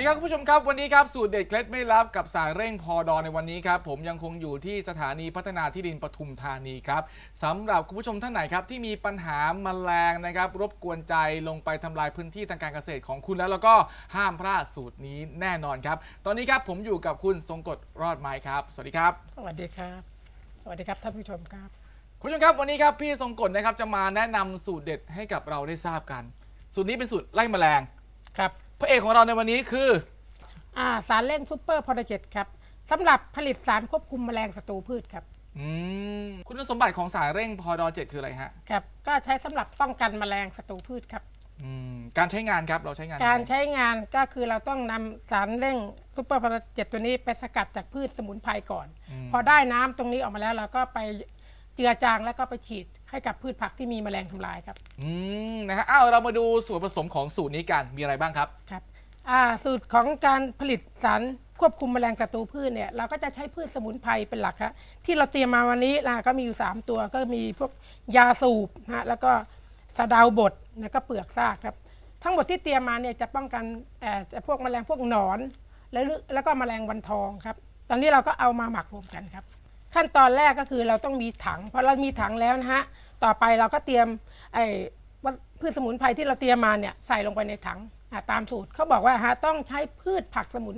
สวัสดีครับคุณผู้ชมครับวันนี้ครับสูตรเด็ดเคล็ดไม่ลับกับสายเร่งพอดอในวันนี้ครับผมยังคงอยู่ที่สถานีพัฒนาที่ดินปทุมธานีครับสำหรับคุณผู้ชมท่านไหนครับที่มีปัญหาแมลงนะครับรบกวนใจลงไปทำลายพื้นที่ทางการเกษตรของคุณแล้วแล้วก็ห้ามพลาดสูตรนี้แน่นอนครับ ตอนนี้ครับผมอยู่กับคุณทรงกฎรอดไม้ครับ สวัสดีครับ สวัสดีครับ สวัสดีครับท่านผู้ชมครับคุณผู้ชมครับวันนี้ครับพี่ทรงกฎนะครับจะมาแนะนำสูตรเด็ดให้กับเราได้ทราบกัน สูตรนี้เป็นสูตรไล่แมลงครับ พระเอกของเราในวันนี้คือ อ่าสารเล่นซูเปอร์พอดเจตครับสำหรับผลิตสารควบคุมแมลงศัตรูพืชครับอืมคุณสมบัติของสายเร่งพอดอเจ็ดคืออะไรฮะครับก็ใช้สำหรับป้องกันแมลงศัตรูพืชครับ อืมการใช้งานครับเราใช้งานการยังไงใช้งานก็คือเราต้องนำสารเร่งซูเปอร์พอดเจตตัวนี้ไปสกัดจากพืชสมุนไพรก่อนมพอได้น้ำตรงนี้ออกมาแล้วเราก็ไป เจือจางแล้วก็ไปฉีดให้กับพืชผักที่มีแมลงทำลายครับอืมนะฮะอ้าวเรามาดูส่วนผสมของสูตรนี้กันมีอะไรบ้างครับ ครับอ่าสูตรของการผลิตสารควบคุมแมลงศัตรูพืชเนี่ยเราก็จะใช้พืชสมุนไพรเป็นหลักครับที่เราเตรียมมาวันนี้นะก็มีอยู่ 3 ตัวก็มีพวกยาสูบนะฮะแล้วก็สะเดาวบดแล้วก็เปลือกซากครับ ทั้งหมดที่เตรียมมาเนี่ยจะป้องกันเอ่อพวกแมลงพวกหนอน แล้วแล้วก็แมลงวันทองครับ ตอนนี้เราก็เอามาหมักรวมกันครับ ขั้นตอนแรกก็คือเราต้องมีถังพอเรามีถังแล้วนะฮะต่อไปเราก็เตรียมไอ้วัตพืชสมุนไพรที่เราเตรียมมาเนี่ยใส่ลงไปในถังอะตามสูตรเขาบอกว่าฮะต้องใช้พืชผักสมุน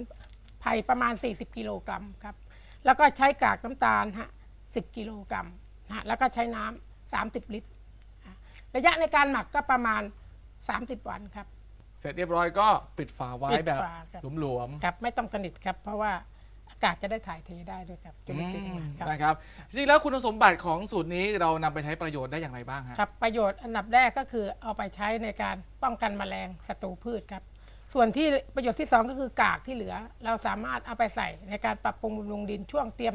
ไพรประมาณ 40 กิโลกรัมครับแล้วก็ใช้กากน้ำตาลฮะ10กิโลกรัมฮะแล้วก็ใช้น้ำ30 ลิตรอะระยะในการหมักก็ประมาณ 30 วันครับ เสร็จเรียบร้อยก็ปิดฝาไว้ปิดแบบฝาครับหลวมครับไม่ต้องสนิทครับเพราะว่า อากาศจะได้ถ่ายเทได้ด้วยครับๆจุลินทรีย์อืมครับ นะครับจริงๆแล้วคุณสมบัติของสูตรนี้เรานำไปใช้ประโยชน์ได้อย่างไรบ้างฮะ ครับประโยชน์อันดับแรกก็คือเอาไปใช้ในการป้องกันแมลงศัตรูพืชครับ ส่วนที่ประโยชน์ที่ 2 ก็คือกากที่เหลือ เราสามารถเอาไปใส่ในการปรับปรุงบำรุงดินช่วงเตรียม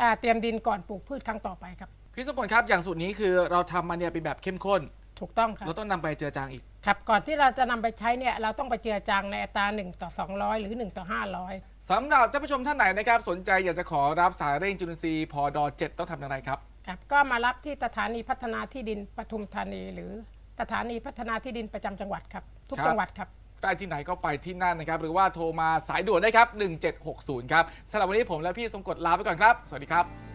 อ่าเตรียมดินก่อนปลูกพืชครั้งต่อไปครับ พี่สมพลครับอย่างสูตรนี้คือเราทำมาเนี่ยเป็นแบบเข้มข้น ถูกต้องครับเราต้องนำไปเจือจางอีก ครับก่อนที่เราจะนำไปใช้เนี่ยเราต้องไปเจือจางในอัตรา1ต่อ200 หรือ 1 ต่อ 500สำหรับท่านผู้ชมท่านไหนนะครับ สนใจอยากจะขอรับสายเร่งจุลินทรีย์พอดอเจ็ดต้องทำอย่างไรครับ ครับก็มารับที่สถานีพัฒนาที่ดินปทุมธานี หรือสถานีพัฒนาที่ดินประจำจังหวัดครับ ทุกครับ จังหวัดครับใกล้ที่ไหนก็ไปที่นั่นนะครับ หรือว่าโทรมาสายด่วนได้ครับ 1760 ครับสำหรับวันนี้ผมและพี่ทรงกฎลาไปก่อนครับ สวัสดีครับ